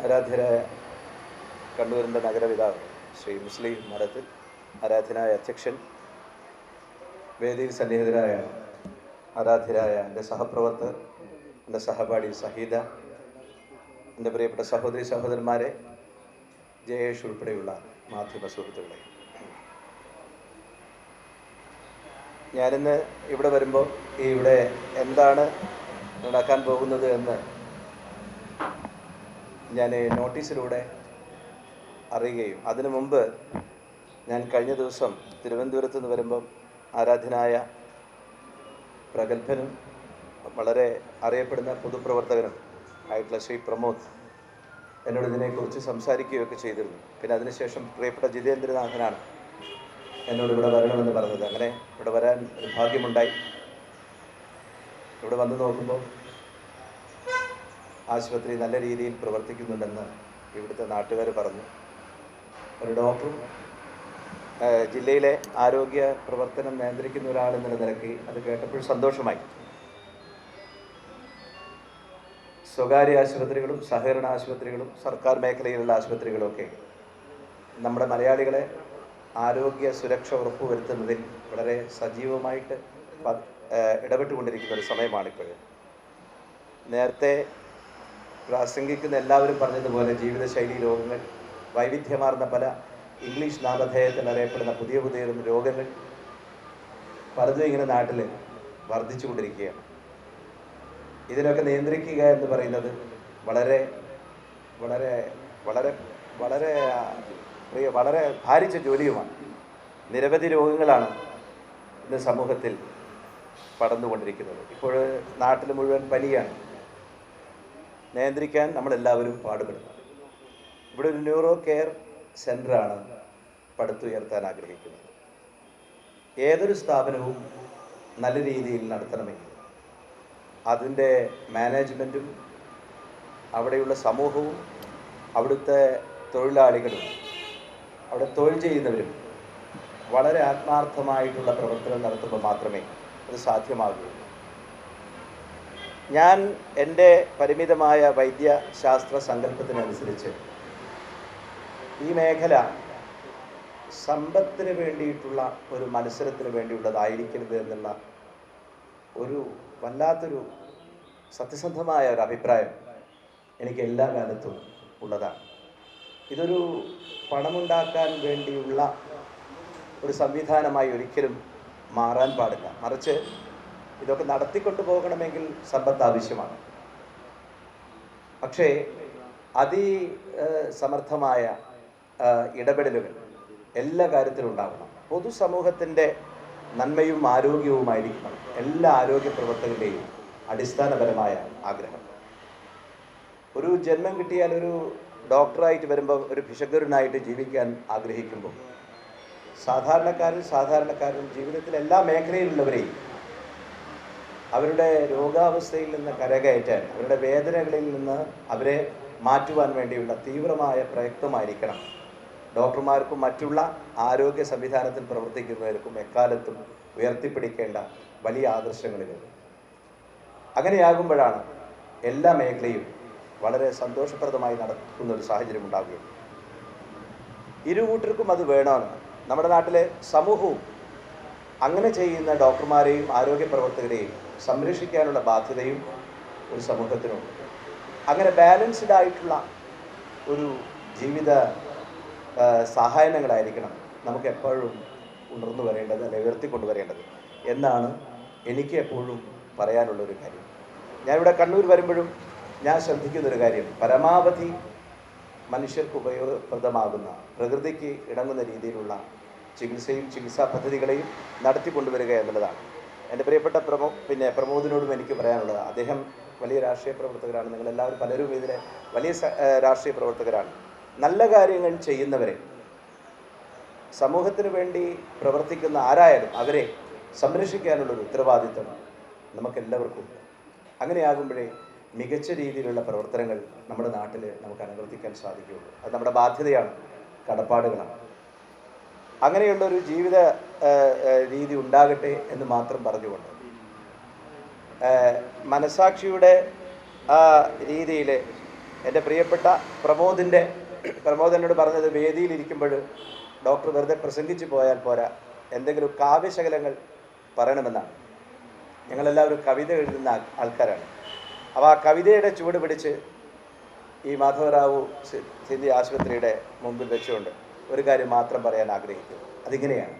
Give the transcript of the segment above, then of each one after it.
ആരാധ്യരായ കണ്ണൂരിന്റെ നഗരപിതാവ് ശ്രീ മുസ്ലിം മഠത്തിൽ ആരാധ്യനായ അധ്യക്ഷൻ വേദിയിൽ സന്നിഹിതരായ ആരാധ്യരായ എന്റെ സഹപ്രവർത്തകർ എന്റെ സഹപാഠി സഹീദ എന്റെ പ്രിയപ്പെട്ട സഹോദരി സഹോദരന്മാരെ ജയേഷ് ഉൾപ്പെടെയുള്ള മാധ്യമ സുഹൃത്തുക്കളെ. ഞാനിന്ന് ഇവിടെ വരുമ്പോൾ ഇവിടെ എന്താണ് നടക്കാൻ പോകുന്നത് എന്ന് ഞാൻ നോട്ടീസിലൂടെ അറിയുകയും അതിനു മുമ്പ് ഞാൻ കഴിഞ്ഞ ദിവസം തിരുവനന്തപുരത്ത് നിന്ന് വരുമ്പം ആരാധ്യനായ പ്രഗത്ഭനും വളരെ അറിയപ്പെടുന്ന പൊതുപ്രവർത്തകനും ആയിട്ടുള്ള ശ്രീ പ്രമോദ് എന്നോട് ഇതിനെക്കുറിച്ച് സംസാരിക്കുകയൊക്കെ ചെയ്തിരുന്നു. പിന്നെ അതിനുശേഷം പ്രിയപ്പെട്ട ജിതേന്ദ്രനാഥനാണ് എന്നോട് ഇവിടെ വരണമെന്ന് പറഞ്ഞത്. അങ്ങനെ ഇവിടെ വരാൻ ഭാഗ്യമുണ്ടായി. ഇവിടെ വന്ന് നോക്കുമ്പോൾ ആശുപത്രി നല്ല രീതിയിൽ പ്രവർത്തിക്കുന്നുണ്ടെന്ന് ഇവിടുത്തെ നാട്ടുകാർ പറഞ്ഞു. ഒരു ഡോക്ടറും ജില്ലയിലെ ആരോഗ്യ പ്രവർത്തനം നിയന്ത്രിക്കുന്ന ഒരാളെന്നുള്ള നിലയ്ക്ക് അത് കേട്ടപ്പോൾ സന്തോഷമായി. സ്വകാര്യ ആശുപത്രികളും സഹകരണ ആശുപത്രികളും സർക്കാർ മേഖലയിലുള്ള ആശുപത്രികളൊക്കെ നമ്മുടെ മലയാളികളെ ആരോഗ്യ സുരക്ഷ ഉറപ്പുവരുത്തുന്നതിൽ വളരെ സജീവമായിട്ട് ഇടപെട്ടുകൊണ്ടിരിക്കുന്ന ഒരു സമയമാണിപ്പോൾ നേരത്തെ പ്രാസംഗിക്കുന്ന എല്ലാവരും പറഞ്ഞതുപോലെ ജീവിതശൈലി രോഗങ്ങൾ വൈവിധ്യമാർന്ന പല ഇംഗ്ലീഷ് നാമധേയത്തിൽ അറിയപ്പെടുന്ന പുതിയ പുതിയ രോഗങ്ങൾ പലതും ഇങ്ങനെ നാട്ടിൽ വർദ്ധിച്ചുകൊണ്ടിരിക്കുകയാണ് ഇതിനൊക്കെ നിയന്ത്രിക്കുക എന്ന് പറയുന്നത് വളരെ വളരെ വളരെ വളരെ വളരെ ഭാരിച്ച ജോലിയുമാണ്. നിരവധി രോഗങ്ങളാണ് ഇന്ന് സമൂഹത്തിൽ പടർന്നുകൊണ്ടിരിക്കുന്നത്. ഇപ്പോൾ നാട്ടിൽ മുഴുവൻ പനിയാണ്. നിയന്ത്രിക്കാൻ നമ്മളെല്ലാവരും പാടുപെടുന്നു ഇവിടെ ഒരു ന്യൂറോ കെയർ സെന്ററാണ് പടുത്തുയർത്താൻ ആഗ്രഹിക്കുന്നത്. ഏതൊരു സ്ഥാപനവും നല്ല രീതിയിൽ നടത്തണമെങ്കിൽ അതിന്റെ മാനേജ്മെന്റും അവിടെയുള്ള സമൂഹവും അവിടുത്തെ തൊഴിലാളികളും അവിടെ തൊഴിൽ ചെയ്യുന്നവരും വളരെ ആത്മാർത്ഥമായിട്ടുള്ള പ്രവർത്തനം നടത്തുമ്പോൾ മാത്രമേ അത് സാധ്യമാകുകയുള്ളൂ ഞാൻ എന്റെ പരിമിതമായ വൈദ്യശാസ്ത്ര സങ്കല്പത്തിനനുസരിച്ച് ഈ മേഖല സമ്പത്തിന് വേണ്ടിയിട്ടുള്ള ഒരു മത്സരത്തിന് വേണ്ടിയുള്ളതായിരിക്കരുത് എന്നുള്ള ഒരു വല്ലാത്തൊരു സത്യസന്ധമായ ഒരു അഭിപ്രായം എനിക്ക് എല്ലാ കാലത്തും ഉള്ളതാണ്. ഇതൊരു പണമുണ്ടാക്കാൻ വേണ്ടിയുള്ള ഒരു സംവിധാനമായി ഒരിക്കലും മാറാൻ പാടില്ല. മറിച്ച് ഇതൊക്കെ നടത്തിക്കൊണ്ടു പോകണമെങ്കിൽ സമ്പത്ത് ആവശ്യമാണ്. പക്ഷേ അതി സമർത്ഥമായ ഇടപെടലുകൾ എല്ലാ കാര്യത്തിലും ഉണ്ടാകണം പൊതുസമൂഹത്തിന്റെ നന്മയും ആരോഗ്യവുമായിരിക്കണം എല്ലാ ആരോഗ്യ പ്രവർത്തകരുടെയും അടിസ്ഥാനപരമായ ആഗ്രഹം. ഒരു ജന്മം കിട്ടിയാൽ ഒരു ഡോക്ടറായിട്ട് വരുമ്പോൾ ഒരു ഭിഷഗ്വരനായിട്ട് ജീവിക്കാൻ ആഗ്രഹിക്കുമ്പോൾ സാധാരണക്കാരും സാധാരണക്കാരും ജീവിതത്തിൽ എല്ലാ മേഖലയിലുള്ളവരെയും അവരുടെ രോഗാവസ്ഥയിൽ നിന്ന് കരകയറ്റാൻ അവരുടെ വേദനകളിൽ നിന്ന് അവരെ മാറ്റുവാൻ വേണ്ടിയുള്ള തീവ്രമായ പ്രയത്നമായിരിക്കണം. ഡോക്ടർമാർക്കും മറ്റുള്ള ആരോഗ്യ സംവിധാനത്തിൽ പ്രവർത്തിക്കുന്നവർക്കും എക്കാലത്തും ഉയർത്തിപ്പിടിക്കേണ്ട വലിയ ആദർശങ്ങളിത്. അങ്ങനെയാകുമ്പോഴാണ് എല്ലാ മേഖലയും വളരെ സന്തോഷപ്രദമായി നടക്കുന്ന ഒരു സാഹചര്യം ഉണ്ടാവുകയുള്ളൂ ഇരു കൂട്ടർക്കും അത് വേണമെന്ന് നമ്മുടെ നാട്ടിലെ സമൂഹവും അങ്ങനെ ചെയ്യുന്ന ഡോക്ടർമാരെയും ആരോഗ്യ പ്രവർത്തകരെയും സംരക്ഷിക്കാനുള്ള ബാധ്യതയും ഒരു സമൂഹത്തിനുണ്ട്. അങ്ങനെ ബാലൻസ്ഡ് ആയിട്ടുള്ള ഒരു ജീവിത സഹായങ്ങളായിരിക്കണം നമുക്ക് എപ്പോഴും ഉണർന്നു വരേണ്ടത് അല്ലെങ്കിൽ ഉയർത്തിക്കൊണ്ടുവരേണ്ടത് എന്നാണ് എനിക്ക് എപ്പോഴും പറയാനുള്ളൊരു കാര്യം. ഞാനിവിടെ കണ്ണൂർ വരുമ്പോഴും ഞാൻ ശ്രദ്ധിക്കുന്നൊരു കാര്യം. പരമാവധി മനുഷ്യർക്ക് ഉപയോഗപ്രദമാകുന്ന പ്രകൃതിക്ക് ഇണങ്ങുന്ന രീതിയിലുള്ള ചികിത്സയും ചികിത്സാ പദ്ധതികളെയും നടത്തിക്കൊണ്ടുവരിക എന്നുള്ളതാണ്. എന്റെ പ്രിയപ്പെട്ട പ്രമോ പിന്നെ പ്രമോദിനോടും എനിക്ക് പറയാനുള്ളത് അദ്ദേഹം വലിയ രാഷ്ട്രീയ പ്രവർത്തകരാണ്. നിങ്ങളെല്ലാവരും പലരും ഇതിലെ വലിയ രാഷ്ട്രീയ പ്രവർത്തകരാണ്. നല്ല കാര്യങ്ങൾ ചെയ്യുന്നവരെ സമൂഹത്തിന് വേണ്ടി പ്രവർത്തിക്കുന്ന ആരായാലും അവരെ സംരക്ഷിക്കാനുള്ളൊരു ഉത്തരവാദിത്തം നമുക്കെല്ലാവർക്കും അങ്ങനെയാകുമ്പോഴേ മികച്ച രീതിയിലുള്ള പ്രവർത്തനങ്ങൾ നമ്മുടെ നാട്ടിൽ നമുക്ക് അനുവർത്തിക്കാൻ സാധിക്കുകയുള്ളൂ. അത് നമ്മുടെ ബാധ്യതയാണ് കടപ്പാടുകളാണ്. അങ്ങനെയുള്ള ഒരു ജീവിത രീതി ഉണ്ടാകട്ടെ എന്ന് മാത്രം പറഞ്ഞുകൊണ്ട്. മനസാക്ഷിയുടെ ആ രീതിയിൽ എന്റെ പ്രിയപ്പെട്ട പ്രമോദിന്റെ പ്രമോദ് എന്നോട് പറഞ്ഞത് വേദിയിലിരിക്കുമ്പോൾ ഡോക്ടർ വെറുതെ പ്രസംഗിച്ചു പോയാൽ പോരാ. എന്തെങ്കിലും കാവ്യശകലങ്ങൾ പറയണമെന്നാണ്. ഞങ്ങളെല്ലാവരും കവിത എഴുതുന്ന ആൾക്കാരാണ്. അപ്പോൾ ആ കവിതയുടെ ചുവട് പിടിച്ച് ഈ മാധവറാവു സിന്ധി ആശുപത്രിയുടെ മുമ്പിൽ വെച്ചുകൊണ്ട് ഒരു കാര്യം മാത്രം പറയാൻ ആഗ്രഹിക്കുന്നു. അതിങ്ങനെയാണ്.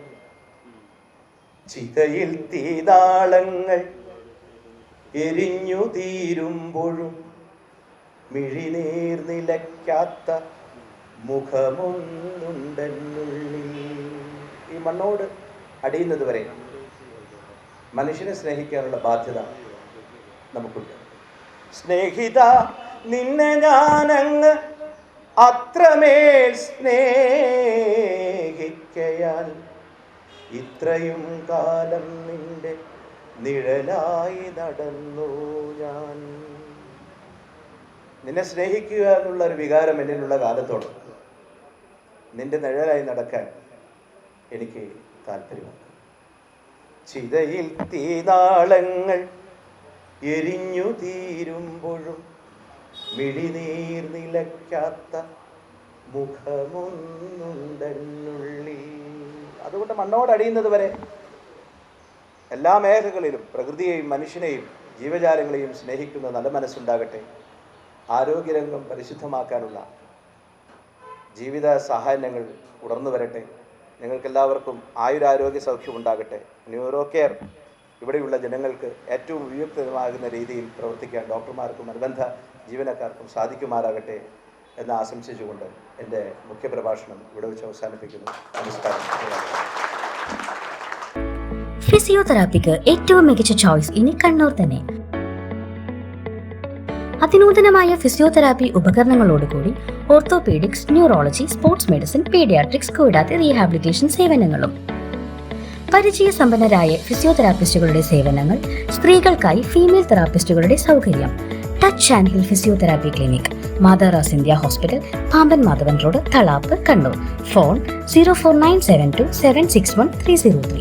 ചിതയിൽ തീതാളങ്ങൾ എരിഞ്ഞു തീരുമ്പോഴും മിഴിനീർ നിലയ്ക്കാത്ത മുഖമൊന്നുണ്ടെന്നുള്ളിൽ. ഈ മണ്ണോട് അടിയുന്നത് വരെ മനുഷ്യനെ സ്നേഹിക്കാനുള്ള ബാധ്യത നമുക്കുണ്ട്. സ്നേഹിത നിന്നെ ഞാനങ്ങ് അത്രമേൽ സ്നേഹിക്കയാൽ ഇത്രയും കാലം നിന്റെ നിഴലായി നടന്നു ഞാൻ. നിന്നെ സ്നേഹിക്കുക എന്നുള്ള ഒരു വികാരം എന്നിലുള്ള കാലത്തോട് നിന്റെ നിഴലായി നടക്കാൻ എനിക്ക് താല്പര്യമുണ്ട്. ചിതയിൽ തീനാളങ്ങൾ എരിഞ്ഞു തീരുമ്പോഴും മിഴിനീർ നിലയ്ക്കാത്ത മുഖമൊന്നുണ്ടെന്നുള്ളിൽ അതുകൊണ്ട് മണ്ണോടടിയുന്നത് വരെ എല്ലാ മേഖലകളിലും പ്രകൃതിയെയും മനുഷ്യനെയും ജീവജാലങ്ങളെയും സ്നേഹിക്കുന്ന നല്ല മനസ്സുണ്ടാകട്ടെ. ആരോഗ്യരംഗം പരിശുദ്ധമാക്കാനുള്ള ജീവിത സഹായങ്ങൾ ഉടർന്നു വരട്ടെ. നിങ്ങൾക്കെല്ലാവർക്കും ആയുരാരോഗ്യ സൗഖ്യം ഉണ്ടാകട്ടെ. Neuro care. ഇവിടെയുള്ള ജനങ്ങൾക്ക് ഏറ്റവും ഉപയുക്തമാകുന്ന രീതിയിൽ പ്രവർത്തിക്കാൻ ഡോക്ടർമാർക്കും അനുബന്ധ ജീവനക്കാർക്കും സാധിക്കുമാറാകട്ടെ എന്ന് ആശംസിച്ചുകൊണ്ട് എന്റെ മുഖ്യപ്രഭാഷണം ഇവിടെ വെച്ച് അവസാനിപ്പിക്കുന്നു. നമസ്കാരം. ഫിസിയോതെറാപ്പിക്ക് ഏറ്റവും മികച്ച ചോയ്സ് ഇനി കണ്ണൂർ തന്നെ. അതിനൂതനമായ physiotherapy ഉപകരണങ്ങളോടുകൂടി orthopaedics neurology sports medicine paediatrics കൂടാതെ റീഹാബിലിറ്റേഷൻ സേവനങ്ങളും. പരിചയസമ്പന്നരായ ഫിസിയോതെറാപ്പിസ്റ്റുകളുടെ സേവനങ്ങൾ സ്ത്രീകൾക്കായി ഫീമെയിൽ തെറാപ്പിസ്റ്റുകളുടെ സൗകര്യം. Touch and heal physiotherapy clinic മാതാറാസ് India hospital Pamban Madhavan road Thalap Kannur. Phone zero four nine seven two seven six one three zero three.